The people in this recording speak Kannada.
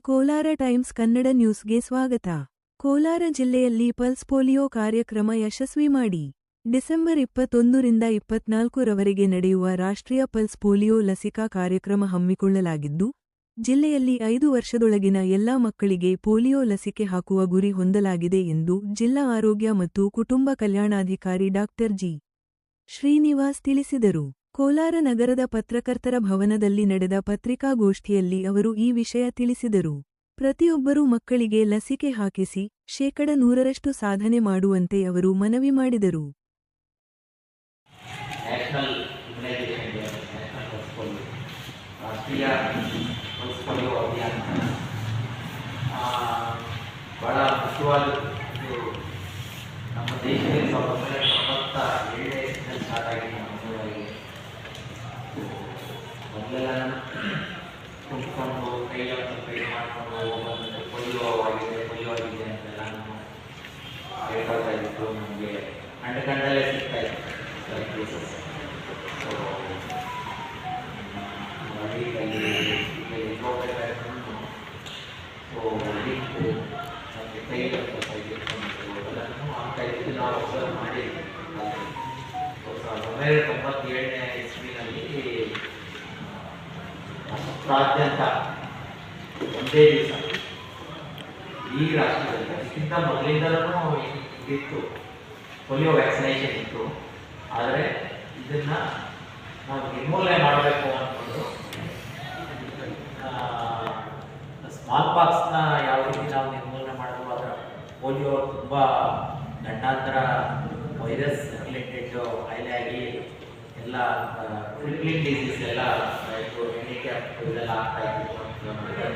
ಕೋಲಾರ ಟೈಮ್ಸ್ ಕನ್ನಡ ನ್ಯೂಸ್ಗೆ ಸ್ವಾಗತ. ಕೋಲಾರ ಜಿಲ್ಲೆಯಲ್ಲಿ ಪಲ್ಸ್ ಪೋಲಿಯೋ ಕಾರ್ಯಕ್ರಮ ಯಶಸ್ವಿ ಮಾಡಿ. ಡಿಸೆಂಬರ್ ಇಪ್ಪತ್ತೊಂದರಿಂದ ಇಪ್ಪತ್ನಾಲ್ಕರವರೆಗೆ ನಡೆಯುವ ರಾಷ್ಟ್ರೀಯ ಪಲ್ಸ್ ಪೋಲಿಯೋ ಲಸಿಕಾ ಕಾರ್ಯಕ್ರಮ ಹಮ್ಮಿಕೊಳ್ಳಲಾಗಿದ್ದು, ಜಿಲ್ಲೆಯಲ್ಲಿ ಐದು ವರ್ಷದೊಳಗಿನ ಎಲ್ಲಾ ಮಕ್ಕಳಿಗೆ ಪೋಲಿಯೋ ಲಸಿಕೆ ಹಾಕುವ ಗುರಿ ಹೊಂದಲಾಗಿದೆ ಎಂದು ಜಿಲ್ಲಾ ಆರೋಗ್ಯ ಮತ್ತು ಕುಟುಂಬ ಕಲ್ಯಾಣಾಧಿಕಾರಿ ಡಾಕ್ಟರ್ ಜಿ. ಶ್ರೀನಿವಾಸ್ ತಿಳಿಸಿದರು. ಕೋಲಾರ ನಗರದ ಪತ್ರಕರ್ತರ ಭವನದಲ್ಲಿ ನಡೆದ ಪತ್ರಿಕಾಗೋಷ್ಠಿಯಲ್ಲಿ ಅವರು ಈ ವಿಷಯ ತಿಳಿಸಿದರು. ಪ್ರತಿಯೊಬ್ಬರೂ ಮಕ್ಕಳಿಗೆ ಲಸಿಕೆ ಹಾಕಿಸಿ, ಶೇಕಡ ನೂರರಷ್ಟು ಸಾಧನೆ ಮಾಡುವಂತೆ ಅವರು ಮನವಿ ಮಾಡಿದರು. National ಮೊದಲೆಲ್ಲ ಕುಂತ್ಕೊಂಡು ಕೈಯಲ್ಲಿ ಒಂದು ಕೈ ಮಾಡಿಕೊಂಡು ಹೋಗೋದಂತೆ ಪೋಲಿಯೋ ಆಗಿದೆ ಪೋಲಿಯೋ ಆಗಿದೆ ಅಂತೆಲ್ಲ ನಾವು ಹೇಳ್ಕೊಳ್ತಾ ಇದ್ದು ನಮಗೆ ಕಂಡು ಕಂಡಲ್ಲೇ ಸಿಗ್ತಾ ಇತ್ತು ಕೇಸಸ್ ಸೊ ಅಲ್ಲಿ ಇಲ್ಲಿ ಹೋಗ್ಬೇಕಾಯ್ತು ಸೊ ಅದಕ್ಕೆ ನಮಗೆ ಕೈಗೆ ಸ್ವಲ್ಪ ಇಟ್ಕೊಂಡಿತ್ತು ಅದೆಲ್ಲನೂ ಆಗ್ತಾ ಇದ್ದು ನಾವು ಅಬ್ಸರ್ವ್ ಮಾಡಿ ಸೊ ಸಾವಿರದ ಒಂಬೈನೂರ ತೊಂಬತ್ತೇಳನೇ ಇಸ್ವಿನಲ್ಲಿ ರಾಜ್ಯಾದ್ಯಂತ ಒಂದೇ ದಿವಸ. ಈ ರಾಷ್ಟ್ರದಲ್ಲಿ ಅದಕ್ಕಿಂತ ಮೊದಲಿಂದಲೂ ಇತ್ತು ಪೋಲಿಯೋ ವ್ಯಾಕ್ಸಿನೇಷನ್ ಇತ್ತು. ಆದರೆ ಇದನ್ನ ನಾವು ನಿರ್ಮೂಲನೆ ಮಾಡಬೇಕು ಅಂದ್ಕೊಂಡು ಸ್ಮಾಲ್ ಪಾಕ್ಸ್ನ ಯಾವ ರೀತಿ ನಾವು ನಿರ್ಮೂಲನೆ ಮಾಡಬೇಕು ಅದರ ಪೋಲಿಯೋ ತುಂಬ ಗಂಡಾಂತರ ವೈರಸ್ ರಿಲೇಟೆಡ್ ಕಾಯಿಲೆ ಆಗಿ ಎಲ್ಲ ಟ್ರಿಪ್ಲಿಂಗ್ ಡಿಸೀಸ್ ಎಲ್ಲ kẹp từ đà lạt tại